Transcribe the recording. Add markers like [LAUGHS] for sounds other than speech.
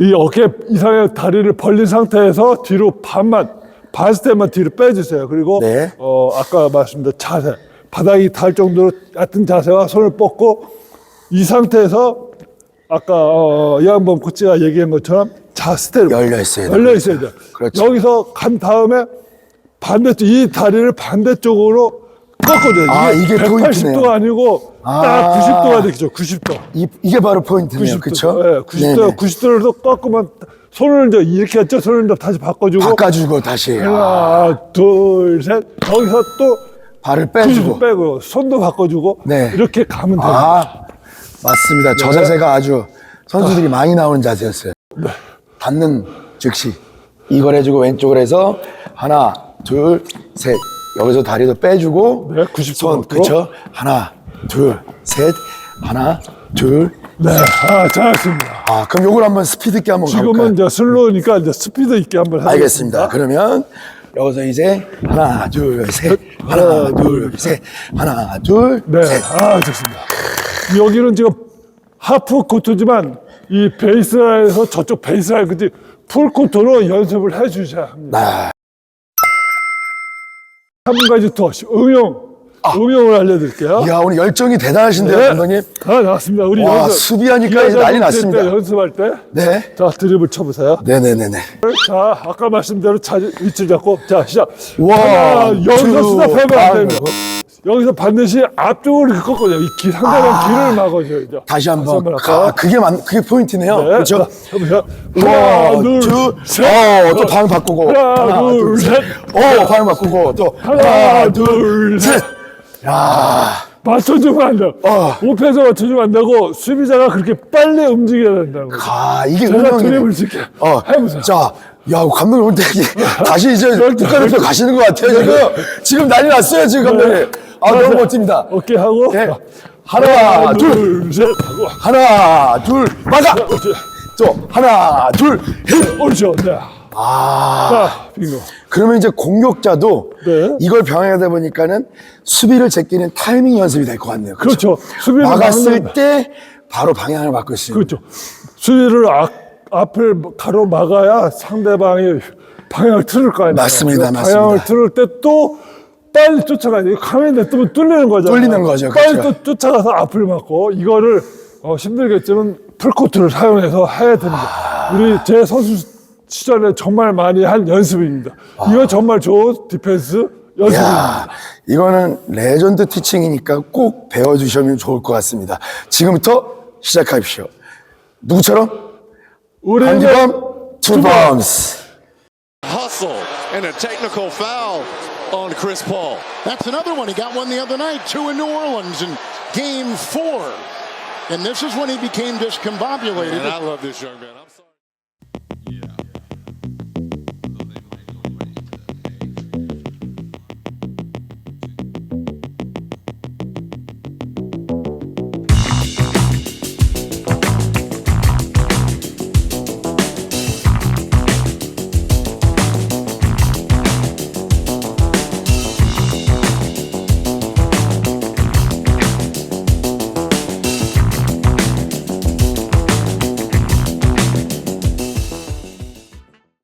이 어깨 이상의 다리를 벌린 상태에서 뒤로 반만 때만 뒤로 빼주세요. 그리고 네. 어, 아까 말씀드린 자세 바닥이 닿을 정도로 얕은 자세와 손을 뻗고 이 상태에서 아까 어, 이한범 코치가 얘기한 것처럼 자 스테로 열려 있어야. 열려 있어야 돼요. 그렇죠. 여기서 간 다음에 반대쪽 이 다리를 반대쪽으로 꺾어줘요. 아, 이게 180도가 포인트네요. 아니고 딱 아. 90도가 되겠죠. 90도. 이, 이게 바로 포인트네요. 90도. 그렇죠? 예, 90도, 90도를 또 꺾으면 손을 이제 이렇게 했죠. 손을 이제 다시 바꿔주고 바꿔주고 다시 아, 하나, 둘, 셋. 거기서 또 발을 90도 빼주고. 빼고 손도 바꿔주고 네. 이렇게 가면 돼요. 아, 맞습니다. 저 자세가 아주 선수들이 많이 나오는 자세였어요. 네. 닿는 즉시 이걸 해주고 왼쪽을 해서 하나, 둘, 셋. 여기서 다리도 빼주고 네, 90도 손. 그렇죠? 하나, 둘, 셋. 하나, 둘. 네, 아, 잘했습니다. 아, 그럼 요걸 한번 스피드 있게 한번 지금은 가볼까요? 이제 슬로우니까 이제 스피드 있게 한번 해보겠습니다. 알겠습니다. 그러면 여기서 이제 하나, 둘, 셋. 하나, 둘, 셋. 하나, 둘, 네, 셋. 아, 좋습니다. 여기는 지금 하프 코트지만 이 베이스라인에서 저쪽 베이스라인까지 풀 코트로 연습을 해 주셔야 합니다. 나한 가지 더 응용, 응용을 알려드릴게요. 아. 이야, 오늘 열정이 대단하신데요, 네. 감독님. 다 나왔습니다. 우리 와, 연습- 수비하니까 난리 뛸 났습니다. 때 연습할 때. 네. 자, 드립을 쳐보세요. 네네네네. 자, 아까 말씀대로 자, 위치 잡고. 자, 시작. 와, 여기서 투, 스탑하면 안 아, 됩니다. 여기서 반드시 앞쪽으로 이렇게 꺾어줘요. 이 기, 상대방 길을 막아줘야죠. 아. 다시 한 번. 할까요? 아, 그게 만, 그게 포인트네요. 네. 그렇죠? 자, 해보세요. 와, 하나, 둘, 둘, 셋. 어, 또 방향 바꾸고. 하나, 둘, 셋. 어, 방향 바꾸고. 또 하나, 둘, 셋. 야, 맞춰주면 안 돼요. 어. 오페에서 맞춰주면 안 되고, 수비자가 그렇게 빨리 움직여야 거죠. 아, 이게 제가. 드립을 칠게. 어, 해보세요. 자, 야, 감독님 올 때 [LAUGHS] 다시 이제 국가대표 가시는 것 같아요, 지금. 지금 난리 났어요, 지금 감독님. 아, 너무 자, 멋집니다. 어깨 하고. 네. 자, 하나, 둘, 둘, 셋. 하고. 하나, 둘! 그렇지. 또, 하나, 둘, 힐! 옳죠. 네. 아. 자, 빙고. 그러면 이제 공격자도 네. 이걸 병행하다 보니까는 수비를 제끼는 타이밍 연습이 될 것 같네요. 그렇죠. 수비를 막았을 막는- 때 바로 방향을 바꿀 수 있는. 그렇죠. 수비를 앞, 앞을 가로 막아야 상대방이 방향을 틀을 거 아니에요. 맞습니다, 그 맞습니다. 방향을 틀을 때 또 빨리 쫓아가야 돼요. 가만히 냅두면 뚫리는 거잖아요. 뚫리는 거죠, 빨리 그렇죠. 또 쫓아가서 앞을 막고 이거를 어, 힘들겠지만 풀코트를 사용해서 해야 됩니다. 우리 제 선수 시절에 정말 많이 한 연습입니다. 이거 정말 좋은 디펜스 연습입니다. 야, 이거는 레전드 티칭이니까 꼭 배워주시면 좋을 것 같습니다. 지금부터 시작하십시오. 누구처럼? 우리는 한기범 투범스. hustle and a technical foul on Chris Paul. That's another one. He got one the other night, two in New Orleans in game four. And this is when he became discombobulated. And I love this young man.